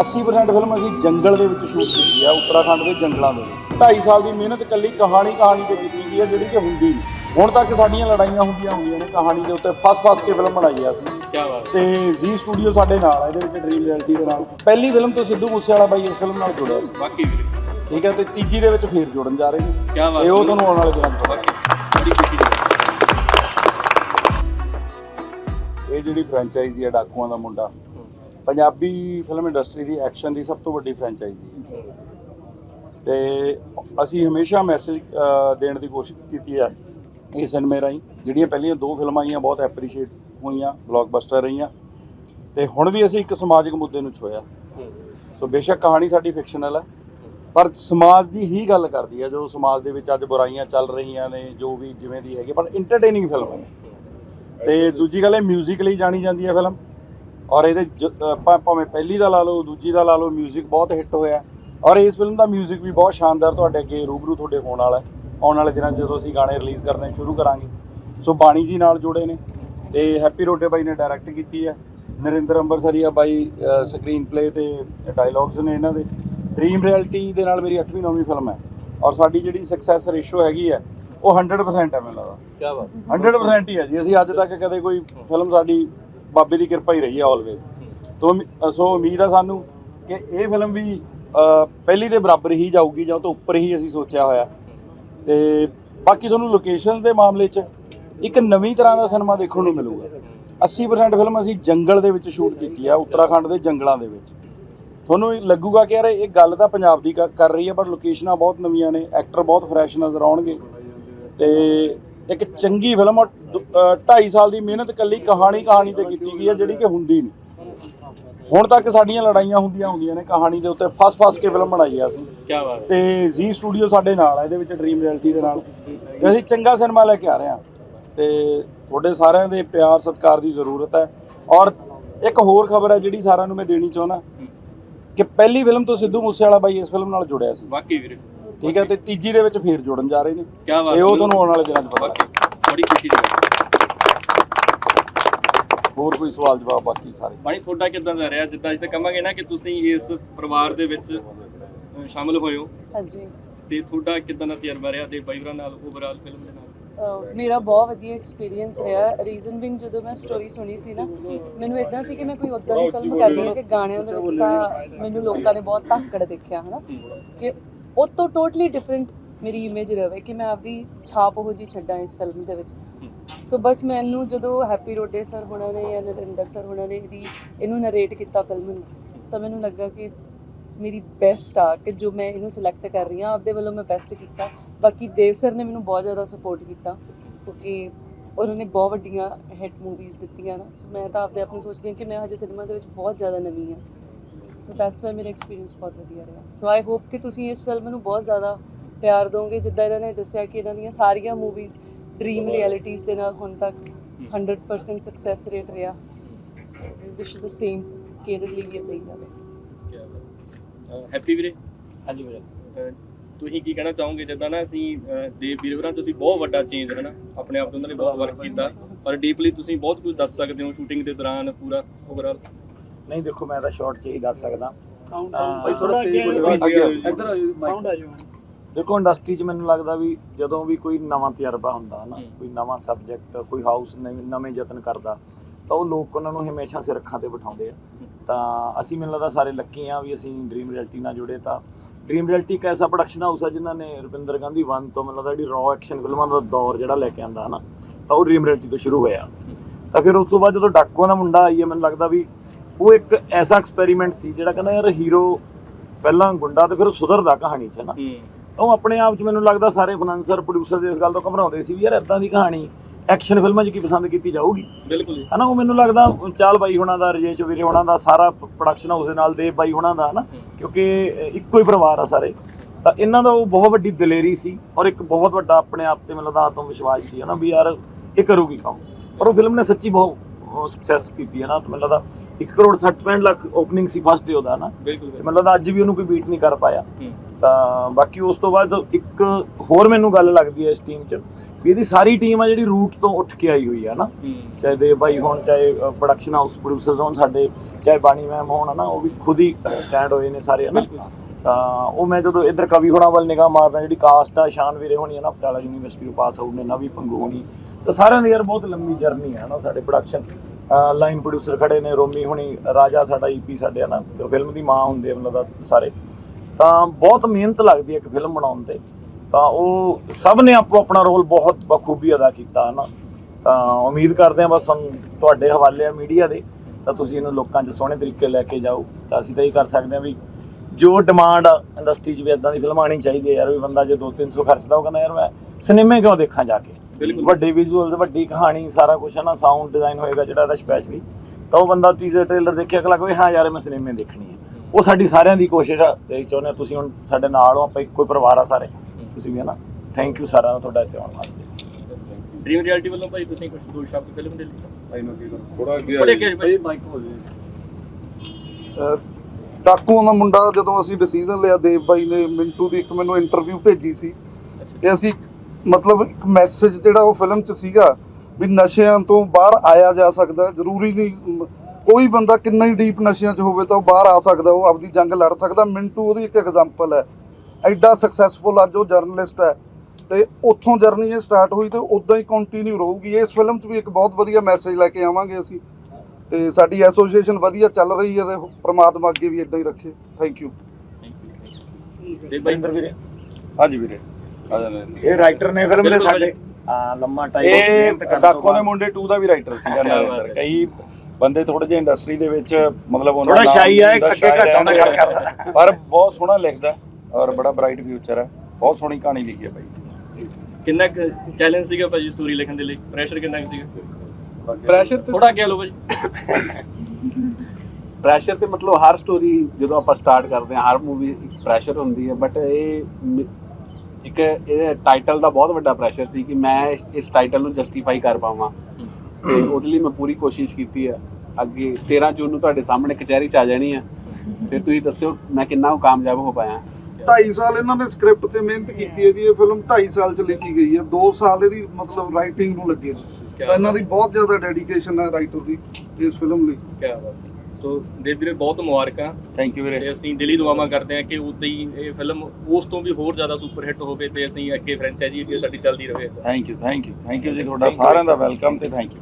80% film ਅਸੀਂ ਜੰਗਲ ਦੇ ਵਿੱਚ ਸ਼ੂਟ ਕੀਤੀ ਆ ਉੱਤਰਾਖੰਡ ਦੇ ਜੰਗਲਾਂ ਦੇ ਵਿੱਚ। 2.5 ਸਾਲ ਦੀ ਮਿਹਨਤ ਕੱਲੀ ਕਹਾਣੀ ਕਹਾਣੀ ਤੇ ਕੀਤੀ ਗਈ ਹੈ ਜਿਹੜੀ ਕਿ ਹੁੰਦੀ ਨਹੀਂ। ਹੁਣ ਤੱਕ ਸਾਡੀਆਂ ਲੜਾਈਆਂ ਹੁੰਦੀਆਂ ਹੁੰਦੀਆਂ ਨੇ ਕਹਾਣੀ ਦੇ ਉੱਤੇ ਫਸ ਫਸ ਕੇ ਫਿਲਮ ਬਣਾਈ ਆ ਅਸੀਂ। ਕੀ ਬਾਤ ਤੇ ਜੀ ਸਟੂਡੀਓ ਸਾਡੇ ਨਾਲ ਆ ਇਹਦੇ ਵਿੱਚ ਡ੍ਰੀਮ ਰਿਐਲਿਟੀ ਦੇ ਨਾਲ। ਪਹਿਲੀ ਫਿਲਮ ਤੋਂ ਸਿੱਧੂ ਮੂਸੇਵਾਲਾ ਬਾਈ ਇਸ ਫਿਲਮ ਨਾਲ ਜੁੜਿਆ ਸੀ। ਬਾਕੀ ਵੀਰੇ। ਠੀਕ ਹੈ ਤੇ ਤੀਜੀ ਦੇ ਵਿੱਚ ਫੇਰ ਜੁੜਨ ਜਾ ਰਹੇ ਨੇ। ਕੀ ਬਾਤ ਇਹ ਉਹ ਤੁਹਾਨੂੰ ਆਉਣ ਵਾਲੇ ਦਿਨਾਂ ਪਤਾ ਬਾਕੀ ਗੱਲ। ਇਹ ਜਿਹੜੀ ਫਰੈਂਚਾਈਜ਼ੀ ਹੈ ਡਾਕੂਆਂ ਦਾ ਮੁੰਡਾ। ਪੰਜਾਬੀ ਫਿਲਮ ਇੰਡਸਟਰੀ ਦੀ ਐਕਸ਼ਨ ਦੀ ਸਭ ਤੋਂ ਵੱਡੀ ਫਰੈਂਚਾਈਜ਼ੀ ਹੈ। ਤੇ ਅਸੀਂ ਹਮੇਸ਼ਾ ਮੈਸੇਜ ਦੇਣ ਦੀ ਕੋਸ਼ਿਸ਼ ਕੀਤੀ ਹੈ ਇਹ ਸਿਨੇਮੇ ਰਾਹੀਂ। ਜਿਹੜੀਆਂ ਪਹਿਲੀਆਂ ਦੋ ਫਿਲਮਾਂ ਆਈਆਂ ਬਹੁਤ ਐਪਰੀਸ਼ੀਏਟ ਹੋਈਆਂ ਬਲੌਕਬਸਟਰ ਰਹੀਆਂ। ਤੇ ਹੁਣ ਵੀ ਅਸੀਂ ਇੱਕ ਸਮਾਜਿਕ ਮੁੱਦੇ ਨੂੰ ਛੋਇਆ ਸੋ ਬੇਸ਼ੱਕ ਕਹਾਣੀ ਸਾਡੀ ਫਿਕਸ਼ਨਲ ਹੈ ਪਰ ਸਮਾਜ ਦੀ ਹੀ ਗੱਲ ਕਰਦੀ ਹੈ ਜੋ ਸਮਾਜ ਦੇ ਵਿੱਚ ਅੱਜ ਬੁਰਾਈਆਂ ਚੱਲ ਰਹੀਆਂ ਨੇ ਜੋ ਵੀ ਜਿਵੇਂ ਦੀ ਹੈਗੀ ਪਰ ਐਂਟਰਟੇਨਿੰਗ ਫਿਲਮ ਹੈ। ਤੇ ਦੂਜੀ ਗੱਲ ਇਹ 뮤직 ਲਈ ਜਾਣੀ ਜਾਂਦੀ ਹੈ ਫਿਲਮ ਔਰ ਇਹਦੇ ਜ- ਅਹ ਭਾ- ਭਾਵੇਂ ਪਹਿਲੀ ਦਾ ਲਾ ਲਓ ਦੂਜੀ ਦਾ ਲਾ ਲਓ 뮤직 ਬਹੁਤ ਹਿੱਟ ਹੋਇਆ ਔਰ ਇਸ ਫਿਲਮ ਦਾ 뮤직 ਵੀ ਬਹੁਤ ਸ਼ਾਨਦਾਰ ਤੁਹਾਡੇ ਅੱਗੇ ਰੂਬਰੂ ਤੁਹਾਡੇ ਹੋਣ ਵਾਲਾ ਹੈ ਆਉਣ ਵਾਲੇ ਦਿਨਾਂ 'ਚ ਜਦੋਂ ਅਸੀਂ ਗਾਣੇ ਰਿਲੀਜ਼ ਕਰਨੇ ਸ਼ੁਰੂ ਕਰਾਂਗੇ ਸੋ ਬਾਣੀ ਜੀ ਨਾਲ ਜੁੜੇ ਨੇ ਤੇ ਹੈਪੀ ਰੋਡੇ ਬਾਈ ਨੇ ਡਾਇਰੈਕਟ ਕੀਤੀ ਹੈ Narinder Ambarsariya by screenplay ਤੇ ਡਾਇਲੌਗਸ ਨੇ ਇਹਨਾਂ ਦੇ ਡ੍ਰੀਮ ਰਿਐਲਿਟੀ ਦੇ ਨਾਲ ਮੇਰੀ 8ਵੀਂ 9ਵੀਂ ਫਿਲਮ ਹੈ ਔਰ ਸਾਡੀ ਜਿਹੜੀ ਸਕਸੈਸ ਰੇਸ਼ੋ ਹੈਗੀ ਹੈ ਉਹ 100% ਹੈ ਮੈਨੂੰ ਲੱਗਦਾ ਕੀ ਬਾਤ 100% ਹੀ ਹੈ ਜੀ ਅਸੀਂ ਅੱਜ ਤੱਕ ਕਦੇ ਕੋਈ ਫਿਲਮ ਸਾਡੀ ਬਾਬੇ ਦੀ ਕਿਰਪਾ ਹੀ ਰਹੀ ਹੈ ਆਲਵੇਜ਼ ਤੋਂ ਸੋ ਉਮੀਦ ਆ ਸਾਨੂੰ ਕਿ ਇਹ ਫਿਲਮ ਵੀ ਪਹਿਲੀ ਦੇ ਬਰਾਬਰ ਹੀ ਜਾਊਗੀ ਜਾਂ ਉਹ ਤੋਂ ਉੱਪਰ ਹੀ ਅਸੀਂ ਸੋਚਿਆ ਹੋਇਆ। ਤੇ ਬਾਕੀ ਤੁਹਾਨੂੰ ਲੋਕੇਸ਼ਨਸ ਦੇ ਮਾਮਲੇ 'ਚ ਇੱਕ ਨਵੀਂ ਤਰ੍ਹਾਂ ਦਾ ਸਿਨੇਮਾ ਦੇਖਣ ਨੂੰ ਮਿਲੂਗਾ। 80% ਫਿਲਮ ਅਸੀਂ ਜੰਗਲ ਦੇ ਵਿੱਚ ਸ਼ੂਟ ਕੀਤੀ ਹੈ ਉੱਤਰਾਖੰਡ ਦੇ ਜੰਗਲਾਂ ਦੇ ਵਿੱਚ। ਤੁਹਾਨੂੰ ਇਹ ਲੱਗੂਗਾ ਕਿ ਯਾਰ ਇਹ ਗੱਲ ਤਾਂ ਪੰਜਾਬ ਦੀ ਕ- ਕਰ ਰਹੀ ਹੈ ਪਰ ਲੋਕੇਸ਼ਨਾਂ ਬਹੁਤ ਨਵੀਆਂ ਨੇ ਐਕਟਰ ਬਹੁਤ ਫਰੈਸ਼ ਨਜ਼ਰ ਆਉਣਗੇ। ਤੇ ਇੱਕ ਚੰਗੀ ਫਿਲਮ 2.5 ਸਾਲ ਦੀ ਮਿਹਨਤ ਕੱਲੀ ਕਹਾਣੀ ਕਹਾਣੀ ਤੇ ਕੀਤੀ ਗਈ ਹੈ ਜਿਹੜੀ ਕਿ ਹੁੰਦੀ ਨਹੀਂ। ਹੁਣ ਤੱਕ ਸਾਡੀਆਂ ਲੜਾਈਆਂ ਹੁੰਦੀਆਂ ਹੁੰਦੀਆਂ ਨੇ ਕਹਾਣੀ ਦੇ ਉੱਤੇ ਫਸ ਫਸ ਕੇ ਫਿਲਮ ਬਣਾਈ ਆ ਅਸੀਂ। ਕੀ ਬਾਤ ਤੇ ਜੀ ਸਟੂਡੀਓ ਸਾਡੇ ਨਾਲ ਆ ਇਹਦੇ ਵਿੱਚ ਡ੍ਰੀਮ ਰਿਐਲਿਟੀ ਦੇ ਨਾਲ। ਤੇ ਅਸੀਂ ਚੰਗਾ ਸਿਨੇਮਾ ਲੈ ਕੇ ਆ ਰਹੇ ਹਾਂ। ਤੇ ਤੁਹਾਡੇ ਸਾਰਿਆਂ ਦੇ ਪਿਆਰ ਸਤਿਕਾਰ ਦੀ ਜ਼ਰੂਰਤ ਹੈ। ਔਰ ਇੱਕ ਹੋਰ ਖਬਰ ਹੈ ਜਿਹੜੀ ਸਾਰਿਆਂ ਨੂੰ ਮੈਂ ਦੇਣੀ ਚਾਹੁੰਦਾ ਕਿ ਪਹਿਲੀ ਫਿਲਮ ਤੋਂ ਸਿੱਧੂ ਮੂਸੇਵਾਲਾ ਬਾਈ ਇਸ ਫਿਲਮ ਨਾਲ ਜੁੜਿਆ ਸੀ। ਬਾਕੀ ਵੀਰੇ। ਠੀਕ ਹੈ ਤੇ ਤੀਜੀ ਦੇ ਵਿੱਚ ਫੇਰ ਜੁੜਨ ਜਾ ਰਹੇ ਨੇ। ਕੀ ਬਾਤ ਇਹ ਉਹ ਤੁਹਾਨੂੰ ਆਉਣ ਵਾਲੇ ਦਿਨਾਂ 'ਚ ਪਤਾ। ਬੜੀ ਖੁਸ਼ੀ ਦੀ ਗੱਲ। ਹੋਰ ਕੋਈ ਸਵਾਲ ਜਵਾਬ ਬਾਕੀ ਸਾਰੇ? ਬਾਣੀ ਤੁਹਾਡਾ ਕਿਦਾਂ ਦਾ ਰਿਹਾ? ਜਿੱਦਾਂ ਅੱਜ ਤੱਕ ਕਹਾਂਗੇ ਨਾ ਕਿ ਤੁਸੀਂ ਇਸ ਪਰਿਵਾਰ ਦੇ ਵਿੱਚ ਅ, ਸ਼ਾਮਲ ਹੋਏ ਹੋ। ਹਾਂਜੀ। ਤੇ ਤੁਹਾਡਾ ਕਿਦਾਂ ਦਾ ਤਜਰਬਾ ਰਿਹਾ? ਦੇ ਬਾਈ ਹੋਰਾਂ ਨਾਲ ਓਵਰਆਲ ਫਿਲਮ ਦੇ ਨਾਲ? ਅਹ ਮੇਰਾ ਬਹੁਤ ਵਧੀਆ ਐਕਸਪੀਰੀਅੰਸ ਰਿਹਾ। ਰੀਜ਼ਨ ਬਿੰਗ ਜਦੋਂ ਮੈਂ ਸਟੋਰੀ ਸੁਣੀ ਸੀ ਨਾ ਮੈਨੂੰ ਇਦਾਂ ਸੀ ਕਿ ਮੈਂ ਕੋਈ ਉਦਾਂ ਦੀ ਫਿਲਮ ਕਰ ਰਹੀ ਹਾਂ ਕਿ ਗਾਣਿਆਂ ਦੇ ਵਿੱਚ ਤਾਂ ਮੈਨੂੰ ਲੋਕਾਂ ਨੇ ਬਹੁਤ ਧਾਕੜ ਦੇਖਿਆ ਹਨਾ? ਕਿ ਉਹ ਤੋਂ ਟੋਟਲੀ ਡਿਫਰੈਂਟ ਮੇਰੀ ਇਮੇਜ ਰਵੇ ਕਿ ਮੈਂ ਆਪਦੀ ਛਾਪ ਉਹ ਜੀ ਛੱਡਾਂ ਇਸ ਫਿਲਮ ਦੇ ਵਿੱਚ। ਸੋ ਬਸ ਮੈਨੂੰ ਜਦੋਂ ਹੈਪੀ ਰੋਡੇ ਸਰ ਹੁਣਾਂ ਨੇ ਜਾਂ ਨਰਿੰਦਰ ਸਰ ਹੁਣਾਂ ਨੇ ਇਹਦੀ, ਇਹਨੂੰ ਨਰੇਟ ਕੀਤਾ ਫਿਲਮ ਨੂੰ, ਤਾਂ ਮੈਨੂੰ ਲੱਗਾ ਕਿ ਮੇਰੀ ਬੈਸਟ ਆ ਕਿ ਜੋ ਮੈਂ ਇਹਨੂੰ ਸਿਲੈਕਟ ਕਰ ਰਹੀ ਹਾਂ, ਆਪਦੇ ਵੱਲੋਂ ਮੈਂ ਬੈਸਟ ਕੀਤਾ। ਬਾਕੀ ਦੇਵ ਸਰ ਨੇ ਮੈਨੂੰ ਬਹੁਤ ਜ਼ਿਆਦਾ ਸਪੋਰਟ ਕੀਤਾ, ਕਿਉਂਕਿ ਉਹਨਾਂ ਨੇ ਬਹੁਤ ਵੱਡੀਆਂ ਹਿੱਟ ਮੂਵੀਜ਼ ਦਿੱਤੀਆਂ ਨਾ। ਸੋ ਮੈਂ ਤਾਂ ਆਪਦੇ ਆਪ ਨੂੰ ਸੋਚਦੀ ਹਾਂ ਕਿ ਮੈਂ ਹਜੇ ਸਿਨੇਮਾ ਦੇ ਵਿੱਚ ਬਹੁਤ ਜ਼ਿਆਦਾ ਨਵੀਂ ਹਾਂ। ਸੋ ਦੈਟਸ ਵਾਈ ਮੇਰਾ ਐਕਸਪੀਰੀਅੰਸ ਬਹੁਤ ਵਧੀਆ ਰਿਹਾ। ਸੋ ਆਈ ਹੋਪ ਕਿ ਤੁਸੀਂ ਇਸ ਫਿਲਮ ਨੂੰ ਬਹੁਤ ਜ਼ਿਆਦਾ ਪਿਆਰ ਦੋਗੇ ਜਿੱਦਾਂ ਇਹਨਾਂ ਨੇ ਦੱਸਿਆ ਕਿ ਇਹਨਾਂ ਦੀਆਂ ਸਾਰੀਆਂ ਮੂਵੀਜ਼ ਡ੍ਰੀਮ ਰਿਐਲਿਟੀਜ਼ ਦੇ ਨਾਲ ਹੁਣ ਤੱਕ 100% ਸਕਸੈਸ ਰੇਟ ਰਿਹਾ। ਸੋ ਵੀ ਵਿਸ਼ ਦ ਸੇਮ ਕਿ ਇਹਦੇ ਲਈ ਵੀ ਇਦਾਂ ਹੀ ਜਾਵੇ। ਹੈਪੀ ਵੀਰੇ? ਹਾਂਜੀ ਵੀਰੇ। ਤੁਸੀਂ ਕੀ ਕਹਿਣਾ ਚਾਹੋਗੇ ਜਿੱਦਾਂ ਨਾ ਅਸੀਂ ਦੇਵ ਵੀਰਵਰਾਂ ਤੁਸੀਂ ਬਹੁਤ ਵੱਡਾ ਚੇਂਜ ਹੈ ਨਾ ਆਪਣੇ ਆਪ ਤੋਂ ਉਹਨਾਂ ਨੇ ਬਹੁਤ ਵਰਕ ਕੀਤਾ। ਪਰ ਡੀਪਲੀ ਤੁਸੀਂ ਬਹੁਤ ਕੁਝ ਦੱਸ ਸਕਦੇ ਹੋ ਸ਼ੂਟਿੰਗ ਦੇ ਦੌਰਾਨ ਪੂਰਾ ਓਵਰਆਲ ਨਹੀਂ ਦੇਖੋ ਮੈਂ ਤਾਂ ਸ਼ਾਰਟ 'ਚ ਹੀ ਦੱਸ ਸਕਦਾ ਸਾਊਂਡ ਹਾਂ। ਸਾਊਂਡ ਥੋੜਾ ਅੱਗੇ ਅੱਗੇ। ਇੱਧਰ ਸਾਊਂਡ ਆ ਜਾਓ ਦੇਖੋ ਇੰਡਸਟਰੀ 'ਚ ਮੈਨੂੰ ਲੱਗਦਾ ਵੀ ਜਦੋਂ ਵੀ ਕੋਈ ਨਵਾਂ ਤਜਰਬਾ ਹੁੰਦਾ ਨਾ। ਕੋਈ ਨਵਾਂ ਸਬਜੈਕਟ ਕੋਈ ਹਾਊਸ ਨਵੇਂ ਯਤਨ ਕਰਦਾ ਤਾਂ ਉਹ ਲੋਕ ਉਹਨਾਂ ਨੂੰ ਹਮੇਸ਼ਾ ਸਿਰ ਅੱਖਾਂ ਤੇ ਬਿਠਾਉਂਦੇ ਆ ਤਾਂ ਅਸੀਂ ਮੈਨੂੰ ਲੱਗਦਾ ਸਾਰੇ ਲੱਕੀ ਆ ਵੀ ਅਸੀਂ ਡ੍ਰੀਮ ਰਿਐਲਿਟੀ ਨਾਲ ਜੁੜੇ ਤਾਂ ਡ੍ਰੀਮ ਰਿਐਲਿਟੀ ਇੱਕ ਐਸਾ ਪ੍ਰੋਡਕਸ਼ਨ ਹਾਊਸ ਆ ਜਿਨ੍ਹਾਂ ਨੇ ਰੁਪਿੰਦਰ ਗਾਂਧੀ 1 ਤੋਂ ਮੈਨੂੰ ਲੱਗਦਾ ਜਿਹੜੀ ਰॉ ਐਕਸ਼ਨ ਫਿਲਮਾਂ ਦਾ ਦੌਰ ਜਿਹੜਾ ਲੈ ਕੇ ਆਂਦਾ ਹਨਾ ਤਾਂ ਉਹ ਡ੍ਰੀਮ ਰਿਐਲਿਟੀ ਤੋਂ ਸ਼ੁਰੂ ਹੋਇਆ ਤਾਂ ਫਿਰ ਉਸ ਤੋਂ ਬਾਅਦ ਜਦੋਂ ਡਾਕੂਆਂ ਦਾ ਮੁੰਡਾ ਆਈ ਹੈ ਮੈਨੂੰ ਲੱਗਦਾ ਵੀ ਉਹ ਇੱਕ ਐਸਾ ਐਕਸਪੈਰੀਮੈਂਟ ਸੀ ਜਿਹੜਾ ਕਹਿੰਦਾ ਯਾਰ ਹੀਰੋ ਪਹਿਲਾਂ ਗੁੰਡਾ ਤੇ ਫਿਰ ਸੁਧਰਦਾ ਕਹਾਣੀ 'ਚ ਨਾ। ਹੂੰ। ਤਾਂ ਉਹ ਆਪਣੇ ਆਪ 'ਚ ਮੈਨੂੰ ਲੱਗਦਾ ਸਾਰੇ ਫਾਈਨਾਂਸਰ ਪ੍ਰੋਡਿਊਸਰਸ ਇਸ ਗੱਲ ਤੋਂ ਘਬਰਾਉਂਦੇ ਸੀ ਵੀ ਯਾਰ ਇਦਾਂ ਦੀ ਕਹਾਣੀ ਐਕਸ਼ਨ ਫਿਲਮਾਂ 'ਚ ਕੀ ਪਸੰਦ ਕੀਤੀ ਜਾਊਗੀ। ਬਿਲਕੁਲ ਜੀ। ਹਨਾ ਉਹ ਮੈਨੂੰ ਲੱਗਦਾ ਚਾਲ ਬਾਈ ਹੁਣਾਂ ਦਾ ਰਜੇਸ਼ ਵੀਰੇ ਹੁਣਾਂ ਦਾ ਸਾਰਾ ਪ੍ਰੋਡਕਸ਼ਨ ਹਾਊਸ ਦੇ ਨਾਲ ਦੇਵ ਬਾਈ ਹੁਣਾਂ ਦਾ ਹਨਾ। ਕਿਉਂਕਿ ਇੱਕੋ ਹੀ ਪਰਿਵਾਰ ਆ ਸਾਰੇ। ਤਾਂ ਇਹਨਾਂ ਦਾ ਉਹ ਬਹੁਤ ਵੱਡੀ ਦਲੇਰੀ ਸੀ ਔਰ ਇੱਕ ਬਹੁਤ ਵੱਡਾ ਆਪਣੇ ਆਪ ਤੇ ਮੈਨੂੰ ਲੱਗਦਾ ਆਤਮ ਵਿਸ਼ਵਾਸ ਸੀ ਹਨਾ ਵੀ ਯਾਰ ਇਹ ਕਰੂਗੀ ਕੰਮ। ਪਰ ਉਹ ਫਿਲਮ ਨੇ ਸੱਚੀ ਬਹੁਤ ਸਕਸੈਸ ਕੀਤੀ ਹੈ ਨਾ ਤੇ ਮੈਨੂੰ ਲੱਗਦਾ 1 ਕਰੋੜ 65 ਲੱਖ ਓਪਨਿੰਗ ਸੀ ਫਸਟ ਡੇ ਉਹਦਾ ਨਾ ਬਿਲਕੁਲ ਮੈਨੂੰ ਲੱਗਦਾ ਅੱਜ ਵੀ ਉਹਨੂੰ ਕੋਈ ਬੀਟ ਨਹੀਂ ਕਰ ਪਾਇਆ। ਹੂੰ। ਤਾਂ ਬਾਕੀ ਉਸ ਤੋਂ ਬਾਅਦ ਇੱਕ ਹੋਰ ਮੈਨੂੰ ਗੱਲ ਲੱਗਦੀ ਹੈ ਇਸ ਟੀਮ 'ਚ ਵੀ ਇਹਦੀ ਸਾਰੀ ਟੀਮ ਆ ਜਿਹੜੀ ਰੂਟ ਤੋਂ ਉੱਠ ਕੇ ਆਈ ਹੋਈ ਆ ਨਾ ਹੂੰ। ਚਾਹੇ ਦੇਵ ਭਾਈ ਹੋਣ ਚਾਹੇ ਪ੍ਰੋਡਕਸ਼ਨ ਹਾਊਸ ਪ੍ਰੋਡਿਊਸਰਸ ਹੋਣ ਸਾਡੇ ਚਾਹੇ ਬਾਣੀ ਮੈਮ ਹੋਣ ਨਾ ਉਹ ਵੀ ਖੁਦ ਹੀ ਸਟੈਂਡ ਹੋਏ ਨੇ ਸਾਰੇ ਹਨਾ? ਤਾਂ ਉਹ ਮੈਂ ਜਦੋਂ ਇੱਧਰ ਕਵੀ ਹੋਣਾ ਵੱਲ ਨਿਗਾਹ ਮਾਰਦਾ, ਜਿਹੜੀ ਕਾਸਟ ਆ, ਸ਼ਾਨ ਵੀਰੇ ਹੋਣੀ ਹੈ ਨਾ, ਪਟਿਆਲਾ ਯੂਨੀਵਰਸਿਟੀ ਤੋਂ ਪਾਸ ਆਊਟ ਨੇ, ਨਵੀ ਪੰਗੂ ਹੋਣੀ, ਤਾਂ ਸਾਰਿਆਂ ਦੀ ਯਾਰ ਬਹੁਤ ਲੰਮੀ ਜਰਨੀ ਹੈ ਨਾ ਸਾਡੇ ਪ੍ਰੋਡਕਸ਼ਨ ਲਾਈਨ ਪ੍ਰੋਡਿਊਸਰ ਖੜੇ ਨੇ, ਰੋਮੀ ਹੋਣੀ, ਰਾਜਾ ਸਾਡਾ ਈਪੀ ਸਾਡੇ ਨਾ ਫਿਲਮ ਦੀ ਮਾਂ ਹੁੰਦੇ ਆ, ਮਤਲਬ ਦਾ ਸਾਰੇ। ਤਾਂ ਬਹੁਤ ਮਿਹਨਤ ਲੱਗਦੀ ਹੈ ਇੱਕ ਫਿਲਮ ਬਣਾਉਣ ਤੇ। ਤਾਂ ਉਹ ਸਭ ਨੇ ਆਪੋ ਆਪਣਾ ਰੋਲ ਬਹੁਤ ਬਖੂਬੀ ਅਦਾ ਕੀਤਾ, ਹਨਾ। ਤਾਂ ਉਮੀਦ ਕਰਦੇ ਹਾਂ ਬਸ ਹੁਣ ਤੁਹਾਡੇ ਹਵਾਲੇ ਆ ਮੀਡੀਆ ਦੇ, ਤਾਂ ਤੁਸੀਂ ਇਹਨੂੰ ਲੋਕਾਂ 'ਚ ਸੋਹਣੇ ਤਰੀਕੇ ਲੈ ਕੇ ਜਾਓ। ਤਾਂ ਅਸੀਂ ਤਾਂ ਇਹ ਕਰ ਸਕਦੇ ਹਾਂ ਵੀ ਜੋ ਡਿਮਾਂਡ ਇੰਡਸਟਰੀ 'ਚ ਵੀ ਇਦਾਂ ਦੀ ਫਿਲਮ ਆਣੀ ਚਾਹੀਦੀ ਹੈ ਯਾਰ ਵੀ ਬੰਦਾ ਜੇ 2-300 ਖਰਚਦਾ ਉਹ ਕਹਿੰਦਾ ਯਾਰ ਮੈਂ ਸਿਨੇਮੇ ਕਿਉਂ ਦੇਖਾਂ ਜਾ ਕੇ? ਬਿਲਕੁਲ। ਵੱਡੇ ਵਿਜ਼ੂਅਲਸ ਵੱਡੀ ਕਹਾਣੀ ਸਾਰਾ ਕੁਝ ਹੈ ਨਾ ਸਾਊਂਡ ਡਿਜ਼ਾਈਨ ਹੋਏਗਾ ਜਿਹੜਾ ਇਹਦਾ ਸਪੈਸ਼ਲੀ ਤਾਂ ਉਹ ਬੰਦਾ ਤੀਜ਼ਰ ਟ੍ਰੇਲਰ ਦੇਖਿਆ ਅਗਲਾ ਕੋਈ ਹਾਂ ਯਾਰ ਮੈਂ ਸਿਨੇਮੇ ਦੇਖਣੀ ਹੈ। ਉਹ ਸਾਡੀ ਸਾਰਿਆਂ ਦੀ ਕੋਸ਼ਿਸ਼ ਆ ਤੇ ਚਾਹੁੰਦੇ ਹਾਂ ਤੁਸੀਂ ਹੁਣ ਸਾਡੇ ਨਾਲ ਹੋ ਆਪਾਂ ਇੱਕੋ ਹੀ ਪਰਿਵਾਰ ਆ ਸਾਰੇ। ਤੁਸੀਂ ਵੀ ਹੈ ਨਾ ਥੈਂਕ ਯੂ ਸਾਰਿਆਂ ਦਾ ਤੁਹਾਡਾ ਇੱਥੇ ਆਉਣ ਵਾਸਤੇ। ਡ੍ਰੀਮ ਰਿਐਲਿਟੀ ਵੱਲੋਂ ਭਾਈ ਤੁਸੀਂ ਕੁਝ ਦੋ ਸ਼ਬਦ ਫਿਲਮ ਦੇ ਲਈ? ਥੋੜਾ ਅੱਗੇ ਥੋੜੇ ਅੱਗੇ ਭਾਈ ਅਹ ਡਾਕੂਆਂ ਦਾ ਮੁੰਡਾ ਜਦੋਂ ਅਸੀਂ ਡਿਸੀਜਨ ਲਿਆ ਦੇਵ ਬਾਈ ਨੇ ਮਿੰਟੂ ਦੀ ਇੱਕ ਮੈਨੂੰ ਇੰਟਰਵਿਊ ਭੇਜੀ ਸੀ। ਕਿ ਅਸੀਂ ਮਤਲਬ ਇੱਕ ਮੈਸੇਜ ਜਿਹੜਾ ਉਹ ਫਿਲਮ 'ਚ ਸੀਗਾ ਵੀ ਨਸ਼ਿਆਂ ਤੋਂ ਬਾਹਰ ਆਇਆ ਜਾ ਸਕਦਾ ਜ਼ਰੂਰੀ ਨਹੀਂ ਕੋਈ ਬੰਦਾ ਕਿੰਨਾ ਹੀ ਡੀਪ ਨਸ਼ਿਆਂ 'ਚ ਹੋਵੇ ਤਾਂ ਉਹ ਬਾਹਰ ਆ ਸਕਦਾ ਉਹ ਆਪਦੀ ਜੰਗ ਲੜ ਸਕਦਾ। ਮਿੰਟੂ ਉਹਦੀ ਇੱਕ ਐਗਜ਼ਾਮਪਲ ਹੈ। ਐਡਾ ਸਕਸੈਸਫੁਲ ਅੱਜ ਉਹ ਜਰਨਲਿਸਟ ਹੈ। ਤੇ ਉੱਥੋਂ ਜਰਨੀ ਇਹ ਸਟਾਰਟ ਹੋਈ ਤੇ ਉਦਾਂ ਹੀ ਕੰਟੀਨਿਊ ਰਹੂਗੀ। ਇਸ ਫਿਲਮ 'ਚ ਵੀ ਇੱਕ ਬਹੁਤ ਵਧੀਆ ਮੈਸੇਜ ਲੈ ਕੇ ਆਵਾਂਗੇ ਅਸੀਂ। ਤੇ ਸਾਡੀ ਐਸੋਸੀਏਸ਼ਨ ਵਧੀਆ ਚੱਲ ਰਹੀ ਹੈ ਤੇ ਪ੍ਰਮਾਤਮਾ ਅੱਗੇ ਵੀ ਇਦਾਂ ਹੀ ਰੱਖੇ। ਥੈਂਕ ਯੂ ਤੇ ਭਾਈ ਬਰਿੰਦਰ ਵੀਰੇ? ਹਾਂਜੀ ਵੀਰੇ। ਆ ਜਾਂਦੇ ਇਹ ਰਾਈਟਰ ਨੇ ਫਿਲਮ ਦੇ ਬਿਲਕੁਲ ਸਾਡੇ। ਹਾਂ ਲੰਮਾ ਟਾਈਮ ਇਹ ਡਾਕੋ ਦੇ ਮੁੰਡੇ 2 ਦਾ ਵੀ ਰਾਈਟਰ ਸੀਗਾ ਕਿਆ ਬਾਤ ਨਰਿੰਦਰ ਹੈ। ਕਈ ਬੰਦੇ ਥੋੜੇ ਜਿਹੇ ਇੰਡਸਟਰੀ ਦੇ ਵਿੱਚ ਮਤਲਬ ਉਹਨਾਂ ਥੋੜਾ ਨਾਮ shy ਆ, ਹੁੰਦਾ, ਅੱਗੇ ਘੱਟ ਆਉਂਦਾ ਗੱਲ। ਕਰਦਾ। ਪਰ ਬਹੁਤ ਸੋਹਣਾ ਲਿਖਦਾ ਔਰ ਬੜਾ ਬ੍ਰਾਈਟ ਫਿਊਚਰ ਹੈ। ਬਹੁਤ ਸੋਹਣੀ ਕਹਾਣੀ ਲਿਖੀ ਹੈ ਬਾਈ। ਕਿੰਨਾ ਚੈਲੰਜ ਸੀਗਾ ਭਾਜੀ ਸਟੋਰੀ ਲਿਖਣ ਦੇ ਲਈ? ਪ੍ਰੈਸ਼ਰ ਕਿੰਨਾ ਸੀਗਾ? ਪ੍ਰੈਸ਼ਰ ਤੇ ਥੋੜਾ ਅੱਗੇ ਲਓ ਭਾਜੀ ਪ੍ਰੈਸ਼ਰ ਤੇ ਮਤਲਬ ਹਰ ਸਟੋਰੀ ਜਦੋਂ ਆਪਾਂ ਸਟਾਰਟ ਕਰਦੇ ਹਾਂ ਹਰ ਮੂਵੀ ਇੱਕ ਪ੍ਰੈਸ਼ਰ ਹੁੰਦੀ ਹੈ ਬਟ ਇਹ ਮ- ਇੱਕ ਇਹ ਟਾਈਟਲ ਦਾ ਬਹੁਤ ਵੱਡਾ ਪ੍ਰੈਸ਼ਰ ਸੀ ਕਿ ਮੈਂ ਇਸ ਟਾਈਟਲ ਨੂੰ ਜਸਟੀਫਾਈ ਕਰ ਪਾਵਾਂ। ਤੇ ਉਹਦੇ ਲਈ ਮੈਂ ਪੂਰੀ ਕੋਸ਼ਿਸ਼ ਕੀਤੀ ਹੈ। ਅੱਗੇ 13 ਜੂਨ ਨੂੰ ਤੁਹਾਡੇ ਸਾਹਮਣੇ ਕਚਹਿਰੀ ਚ ਆ ਜਾਣੀ ਹੈ। ਫਿਰ ਤੁਸੀਂ ਦੱਸਿਓ ਮੈਂ ਕਿੰਨਾ ਕੁ ਕਾਮਯਾਬ ਹੋ ਪਾਇਆ। 2.5 ਸਾਲ ਇਹਨਾਂ ਨੇ ਸਕ੍ਰਿਪਟ ਤੇ ਮਿਹਨਤ ਕੀਤੀ ਹੈ ਜੀ ਇਹ ਫਿਲਮ 2.5 ਸਾਲ ਚ ਲਿਖੀ ਗਈ ਹੈ। 2 ਸਾਲ ਇਹਦੀ ਮਤਲਬ ਰਾਈਟਿੰਗ ਨੂੰ ਲੱਗੇ ਨੇ। ਤਾਂ ਇਹਨਾਂ ਦੀ ਬਹੁਤ ਜ਼ਿਆਦਾ ਡੈਡੀਕੇਸ਼ਨ ਹੈ ਰਾਈਟਰ ਦੀ ਇਸ ਫਿਲਮ ਲਈ। ਕੀ ਬਾਤ ਸੋ ਦੇਵ ਵੀਰੇ ਬਹੁਤ ਮੁਬਾਰਕਾਂ। ਥੈਂਕ ਯੂ ਵੀਰੇ। ਤੇ ਅਸੀਂ ਦਿਲੀ ਦੁਆਵਾਂ ਕਰਦੇ ਹਾਂ ਕਿ ਉਦਾਂ ਹੀ ਇਹ ਫਿਲਮ ਉਸ ਤੋਂ ਵੀ ਹੋਰ ਜ਼ਿਆਦਾ ਸੁਪਰ ਹਿੱਟ ਹੋਵੇ ਤੇ ਅਸੀਂ ਅੱਗੇ ਫਰੈਂਚਾਈਜ਼ੀ ਸਾਡੀ ਚੱਲਦੀ ਰਹੇ। Thank you thank you thank you ਜੀ ਤੁਹਾਡਾ ਸਾਰਿਆਂ ਦਾ ਵੈਲਕਮ ਤੇ ਥੈਂਕ ਯੂ